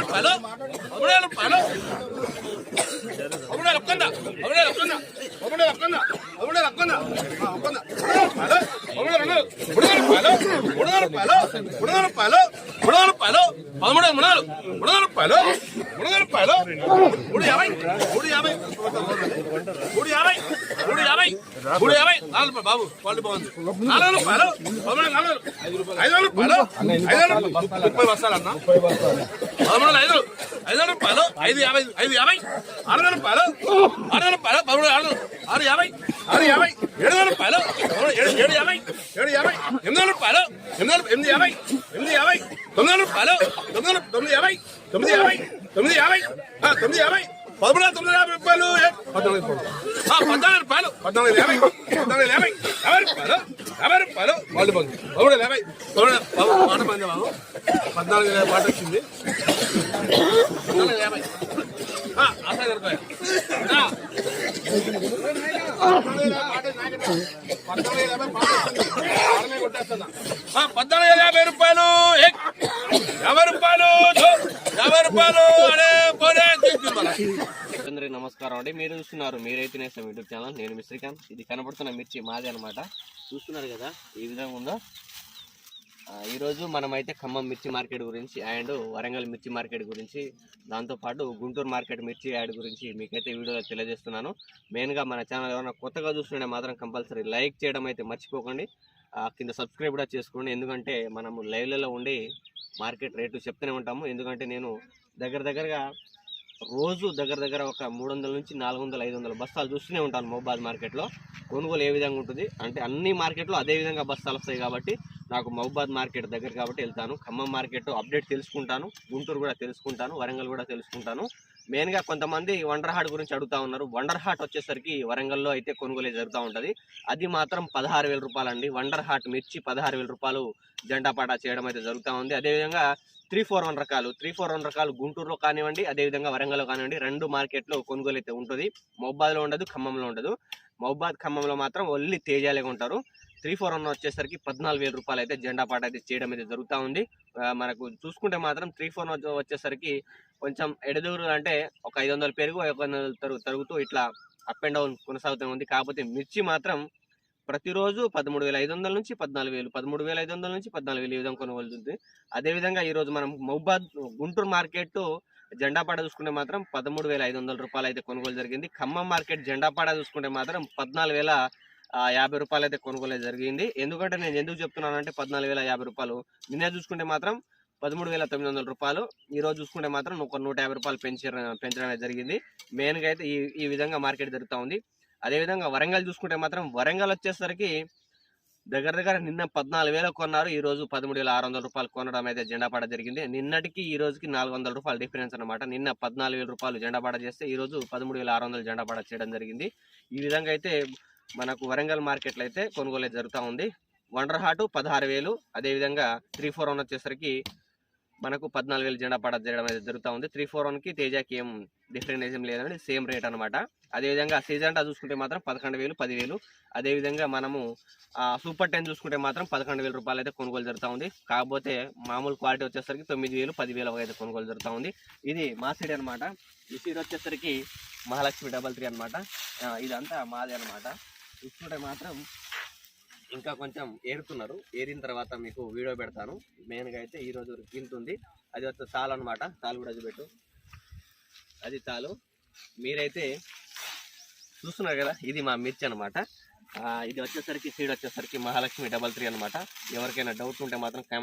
రూపాయలు మూడు వేల రూపాయలు పదమూడు వేల మూడు మూడు రూపాయలు మూడు వేల రూపాయలు మూడు యాభై మూడు యాభై మూడు యాభై మూడు యాభై మూడు యాభై నాలుగు రూపాయలు బాబు క్వాలిటీ బాగుంది నాలుగు రూపాయలు పదమూడు నాలుగు ఐదు రూపాయలు ఐదు వందల రూపాయలు ముప్పై బస్తాలు అన్న పదమూడు ఐదు ఐదు రూపాయలు ఐదు యాభై ఐదు యాభై ఆరు రూపాయలు ఆరు రూపాయలు పదమూడు ఆరు ఆరు యాభై ఆరు యాభై ఏడు వందల రూపాయలు ఏడు ఏడు యాభై ఏడు యాభై ఎనిమిది రూపాయలు ఎనిమిది ఎనిమిది యాభై ఎనిమిది యాభై తొమ్మిది రూపాయలు తొమ్మిది వందల తొమ్మిది యాభై తొమ్మిది యాభై తొమ్మిది యాభై ఆ, తొమ్మిది యాభై. పదమూడు తొమ్మిది యాభై రూపాయలు. పద్నాలుగు పద్నాలుగు రూపాయలు. పద్నాలుగు యాభై. పద్నాలుగు యాభై. యాభై రూపాయలు. యాభై రూపాయలు. వాళ్ళు బంధు పదమూడు యాభై. పదమూడు బంది బాబు పద్నాలుగు యాభై పాట వచ్చింది. పద్నాలుగు యాభై. పద్నాలుగు యాభై పాట రూపాయలు. యాభై రూపాయలు. యాభై రూపాయలు. అందరికి నమస్కారం అండి. మీరు చూస్తున్నారు మీరైతే నేస్తాం యూట్యూబ్ ఛానల్. నేను మిశ్రీకాంత్ ఇది కనబడుతున్న మిర్చి మాదే అనమాట చూస్తున్నారు కదా ఈ విధంగా ఉందో? ఈరోజు మనమైతే ఖమ్మం మిర్చి మార్కెట్ గురించి అండ్ వరంగల్ మిర్చి మార్కెట్ గురించి దాంతోపాటు గుంటూరు మార్కెట్ మిర్చి యాడ్ గురించి మీకైతే వీడియోలో తెలియజేస్తున్నాను. మెయిన్గా మన ఛానల్ ఎవరైనా కొత్తగా చూస్తుంటే మాత్రం కంపల్సరీ లైక్ చేయడం అయితే మర్చిపోకండి. ఆ, కింద సబ్స్క్రైబ్ కూడా చేసుకోండి. ఎందుకంటే మనము లైవ్లలో ఉండి మార్కెట్ రేటు చెప్తూనే ఉంటాము. ఎందుకంటే నేను దగ్గర దగ్గరగా రోజు దగ్గర దగ్గర ఒక మూడు వందల నుంచి నాలుగు వందల ఐదు వందల బస్తాలు చూస్తూనే ఉంటాను మహబాద్ మార్కెట్లో. కొనుగోలు ఏ విధంగా ఉంటుంది? అంటే అన్ని మార్కెట్లో అదే విధంగా బస్తాలు వస్తాయి కాబట్టి నాకు మహబాద్ మార్కెట్ దగ్గర కాబట్టి వెళ్తాను. ఖమ్మం మార్కెట్ అప్డేట్ తెలుసుకుంటాను. గుంటూరు కూడా తెలుసుకుంటాను. వరంగల్ కూడా తెలుసుకుంటాను. మెయిన్గా కొంతమంది వండర్ హాట్ గురించి అడుగుతా ఉన్నారు. వండర్ హాట్ వచ్చేసరికి వరంగల్లో అయితే కొనుగోలు జరుగుతూ ఉంటుంది. అది మాత్రం పదహారు వేల రూపాయలు అండి వండర్ హాట్ మిర్చి పదహారు వేల రూపాయలు జెండాపాట చేయడం అయితే జరుగుతూ ఉంది. అదేవిధంగా త్రీ ఫోర్ వన్ రకాలు. త్రీ ఫోర్ వన్ రకాలు గుంటూరులో కానివ్వండి అదేవిధంగా వరంగల్లో కానివ్వండి రెండు మార్కెట్లో కొనుగోలు అయితే ఉంటుంది. మహబాద్లో ఉండదు ఖమ్మంలో ఉండదు. మహబాద్ ఖమ్మంలో మాత్రం ఓన్లీ తేజాలే ఉంటారు త్రీ ఫోర్ వన్ వచ్చేసరికి పద్నాలుగు వేల రూపాయలు అయితే జెండా పాట అయితే చేయడం అయితే జరుగుతూ ఉంది. మనకు చూసుకుంటే మాత్రం త్రీ ఫోర్ వచ్చేసరికి కొంచెం ఎడదూరు అంటే ఒక ఐదు వందల పెరుగు ఒక వందలు తరుగు తరుగుతూ ఇట్లా అప్ అండ్ డౌన్ కొనసాగుతూ ఉంది. కాకపోతే మిర్చి మాత్రం ప్రతిరోజు పదమూడు వేల ఐదు వందల నుంచి పద్నాలుగు వేలు పదమూడు వేల ఐదు వందల నుంచి పద్నాలుగు వేలు ఈ విధంగా కొనుగోలుతుంది. అదేవిధంగా ఈరోజు మనం మహబాద్ గుంటూరు మార్కెట్ జెండాపాడ చూసుకుంటే మాత్రం పదమూడు వేల ఐదు వందల రూపాయలు అయితే కొనుగోలు జరిగింది. ఖమ్మం మార్కెట్ జెండాపాడ చూసుకుంటే మాత్రం పద్నాలుగు వేల యాభై రూపాయలు అయితే కొనుగోలు జరిగింది. ఎందుకంటే నేను ఎందుకు చెప్తున్నానంటే పద్నాలుగు వేల యాభై రూపాయలు. నిన్నే చూసుకుంటే మాత్రం పదమూడు వేల తొమ్మిది వందల రూపాయలు. ఈ రోజు చూసుకుంటే మాత్రం ఒక నూట యాభై రూపాయలు పెంచడం పెంచడం జరిగింది. మెయిన్గా అయితే ఈ ఈ విధంగా మార్కెట్ జరుగుతూ ఉంది. అదేవిధంగా వరంగల్ చూసుకుంటే మాత్రం వరంగల్ వచ్చేసరికి దగ్గర దగ్గర నిన్న పద్నాలుగు వేలు కొన్నారు. ఈ రోజు పదమూడు వేల ఆరు వందల రూపాయలు కొనడం అయితే జెండాపాడ జరిగింది. నిన్నటికి ఈ రోజుకి నాలుగు వందల రూపాయలు డిఫరెన్స్ అనమాట నిన్న పద్నాలుగు వేల రూపాయలు జెండాపాడ చేస్తే ఈ రోజు పదమూడు వేల ఆరు వందలు జెండాపాడ చేయడం జరిగింది. ఈ విధంగా అయితే మనకు వరంగల్ మార్కెట్లో అయితే కొనుగోలు జరుగుతూ ఉంది. వండర్ హాటు పదహారు వేలు. అదేవిధంగా త్రీ ఫోర్ వన్ వచ్చేసరికి మనకు పద్నాలుగు వేలు జెండా పడ జరగడం అనేది జరుగుతూ ఉంది. త్రీ ఫోర్ వన్కి తేజాకి ఏం డిఫరెంట్ ఏం లేదండి సేమ్ రేట్ అనమాట అదేవిధంగా సీజంటా చూసుకుంటే మాత్రం పదకొండు వేలు పదివేలు. అదేవిధంగా మనము సూపర్ టెన్ చూసుకుంటే మాత్రం పదకొండు వేల రూపాయలు అయితే కొనుగోలు జరుగుతూ ఉంది. కాకపోతే మామూలు క్వాలిటీ వచ్చేసరికి తొమ్మిది వేలు పదివేలు అయితే కొనుగోలు జరుగుతూ ఉంది. ఇది మా సీడ్ అనమాట ఈ సీడ్ వచ్చేసరికి మహాలక్ష్మి డబల్ త్రీ అనమాట ఇదంతా మాదే అనమాట చూసుకుంటే మాత్రం ఇంకా కొంచెం ఏరుతున్నారు. ఏరిన తర్వాత మీకు వీడియో పెడతాను. మెయిన్గా అయితే ఈ రోజు గింతుంది అది వచ్చే తాలు అనమాట తాలు కూడా అది పెట్టు అది తాలు. మీరైతే చూస్తున్నారు కదా ఇది మా మిర్చి అనమాట ఇది వచ్చేసరికి సీడ్ వచ్చేసరికి మహాలక్ష్మి డబల్ త్రీ అనమాట ఎవరికైనా డౌట్ ఉంటే మాత్రం కామెంట్